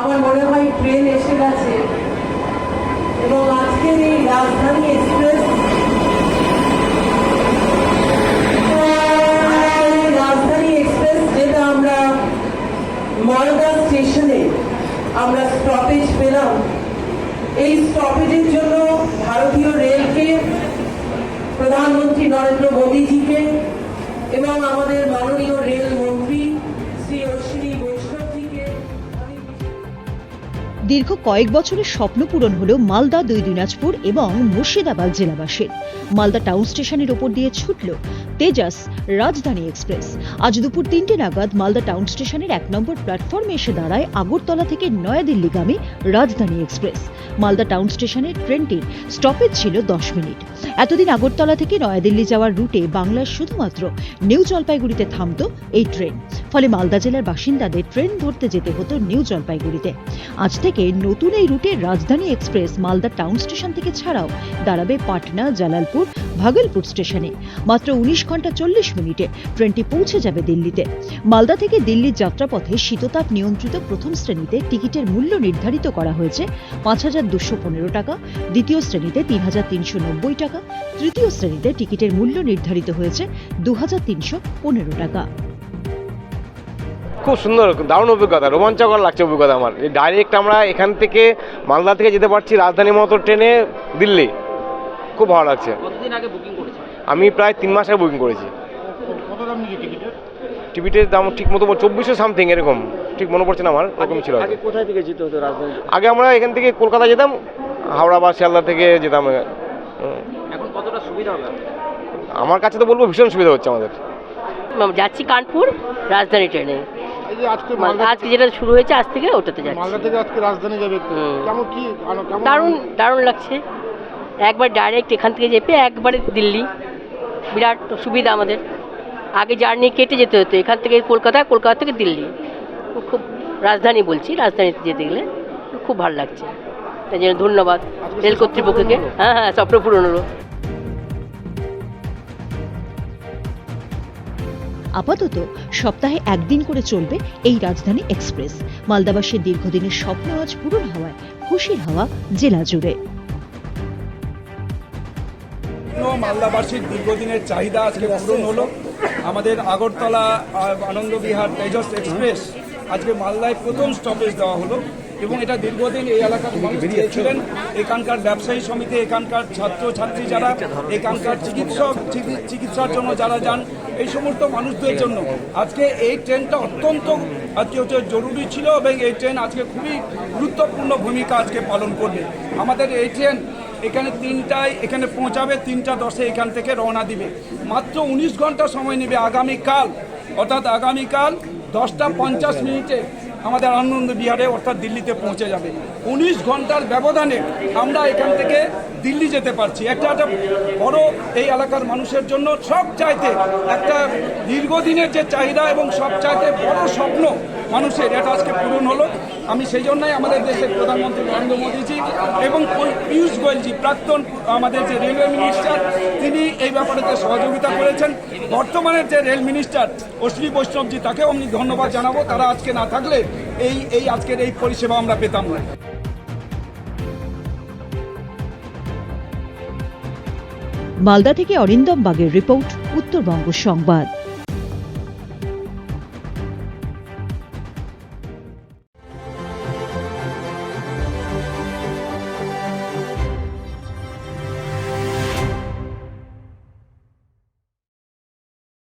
আমার মনে হয় ট্রেন এসে গেছে। এবং আজকের এই রাজধানী এক্সপ্রেস রাজধানী এক্সপ্রেস যেটা আমরা মালদা স্টেশনে আমরা স্টপেজ পেলাম। এই স্টপেজের জন্য ভারতীয় রেলকে প্রধানমন্ত্রী নরেন্দ্র মোদীজিকে এবং আমাদের মাননীয় রেল দীর্ঘ কয়েক বছরের স্বপ্ন পূরণ হল মালদা, দুই দিনাজপুর এবং মুর্শিদাবাদ জেলাবাসীর। মালদা টাউন স্টেশনের ওপর দিয়ে ছুটল তেজাস রাজধানী এক্সপ্রেস। আজ দুপুর তিনটে নাগাদ মালদা টাউন স্টেশনের এক নম্বর প্ল্যাটফর্মে এসে দাঁড়ায় আগরতলা থেকে নয়াদিল্লিগামী রাজধানী এক্সপ্রেস। মালদা টাউন স্টেশনের ট্রেনটির স্টপেজ ছিল দশ মিনিট। এতদিন আগরতলা থেকে নয়াদিল্লি যাওয়ার রুটে বাংলার শুধুমাত্র নিউ জলপাইগুড়িতে থামত এই ট্রেন। ফলে মালদা জেলার বাসিন্দাদের ট্রেন ধরতে যেতে হতো নিউ জলপাইগুড়িতে। আজ থেকে নতুন এই রুটে রাজধানী এক্সপ্রেস মালদা টাউন স্টেশন থেকে ছাড়াও দাঁড়াবে পাটনা, জালালপুর ভাগলপুর স্টেশনে। মাত্র উনিশ ঘণ্টা চল্লিশ মিনিটে ট্রেনটি পৌঁছে যাবে দিল্লিতে। মালদা থেকে দিল্লির যাত্রাপথে শীততাপ নিয়ন্ত্রিত প্রথম শ্রেণীতে টিকিটের মূল্য নির্ধারিত করা হয়েছে পাঁচ হাজার দুশো পনেরো টাকা, দ্বিতীয় শ্রেণীতে তিন হাজার তিনশো নব্বই টাকা, তৃতীয় শ্রেণীতে টিকিটের মূল্য নির্ধারিত হয়েছে দু হাজার তিনশো পনেরো টাকা। খুব সুন্দর, দারুণ অভিজ্ঞতা, রোমাঞ্চকর লাগছে অভিজ্ঞতা আমার। ডাইরেক্ট আমরা এখান থেকে মালদা থেকে যেতে পারছি রাজধানী মতো ট্রেনে দিল্লি। খুব ভালো লাগছে। কতদিন আগে বুকিং করেছেন আমি প্রায় তিন মাস আগে বুকিং করেছি। কত দাম টিকিটের টিকিটের দাম ঠিক মতো চব্বিশশো সামথিং এরকম। ঠিক মনে পড়ছে না আমার এরকম ছিল আগে কোথায় থেকে যেতে হতো রাজধানী আগে আমরা এখান থেকে কলকাতা যেতাম হাওড়া বা শিয়ালদা থেকে যেতাম। এখন কতটা সুবিধা হবে আমার কাছে তো বলব ভীষণ সুবিধা হচ্ছে আমাদের। যাচ্ছি কানপুর রাজধানী ট্রেনে। আজকে মানে মালদা আজকে যেটা শুরু হয়েছে আজ থেকে ওটাতে মালদা যাচ্ছি থেকে আজকে রাজধানী যাবে। কেমন কি দারুণ দারুণ লাগছে। একবার ডাইরেক্ট এখান থেকে যেতে, একবারে দিল্লি। বিরাট সুবিধা আমাদের। আগে জার্নি কেটে যেতে হতো, এখান থেকে কলকাতা কলকাতা থেকে দিল্লি। খুব রাজধানী বলছি, রাজধানীতে যেতে গেলে খুব ভালো লাগছে। তাই জন্য ধন্যবাদ রেল কর্তৃপক্ষকে। হ্যাঁ হ্যাঁ স্বপ্ন পূরণ হলো। আপাতত সপ্তাহে একদিন করে চলবে এই রাজধানী এক্সপ্রেস। মালদাবাসীর দীর্ঘদিনের স্বপ্ন আজ পূরণ হওয়ায় খুশির হাওয়া জেলা জুড়ে। জন্য মালদাবাসীর দীর্ঘদিনের চাহিদা আজকে পূরণ হলো। আমাদের আগরতলা আনন্দবিহার তেজস এক্সপ্রেস আজকে মালদায় প্রথম স্টপেজ দেওয়া হলো এবং এটা দীর্ঘদিন এই এলাকার মানুষ ছিলেন এখানকার ব্যবসায়ী সমিতি, এখানকার ছাত্র ছাত্রী যারা, এখানকার চিকিৎসক চিকিৎসার জন্য যারা যান, এই সমস্ত মানুষদের জন্য আজকে এই ট্রেনটা অত্যন্ত আজকে হচ্ছে জরুরি ছিল এবং এই ট্রেন আজকে খুবই গুরুত্বপূর্ণ ভূমিকা আজকে পালন করবে। আমাদের এই ট্রেন এখানে তিনটায়, এখানে পৌঁছাবে, তিনটা দশে এখান থেকে রওনা দিবে। মাত্র উনিশ ঘণ্টা সময় নেবে আগামীকাল। অর্থাৎ আগামীকাল দশটা পঞ্চাশ মিনিটে আমাদের আনন্দ বিহারে, অর্থাৎ দিল্লিতে পৌঁছে যাবে। উনিশ ঘণ্টার ব্যবধানে আমরা এখান থেকে দিল্লি যেতে পারছি। একটা একটা বড় এই এলাকার মানুষের জন্য সব চাইতে একটা দীর্ঘদিনের যে চাহিদা এবং সব চাইতে বড় স্বপ্ন মানুষের, এটা আজকে পূরণ হলো। আমি সেই জন্যই আমাদের দেশের প্রধানমন্ত্রী নরেন্দ্র মোদীজি এবং পীয়ূষ গোয়েলজি, প্রাক্তন আমাদের যে রেলওয়ে মিনিস্টার, তিনি এই ব্যাপারেতে সহযোগিতা করেছেন। বর্তমানের যে রেল মিনিস্টার অশ্বিনী বৈষ্ণবজি, তাকেও আমি ধন্যবাদ জানাব। তারা আজকে না থাকলে এই এই আজকের এই পরিষেবা আমরা পেতাম না। মালদা থেকে অরিন্দম বাগের রিপোর্ট, উত্তরবঙ্গ সংবাদ।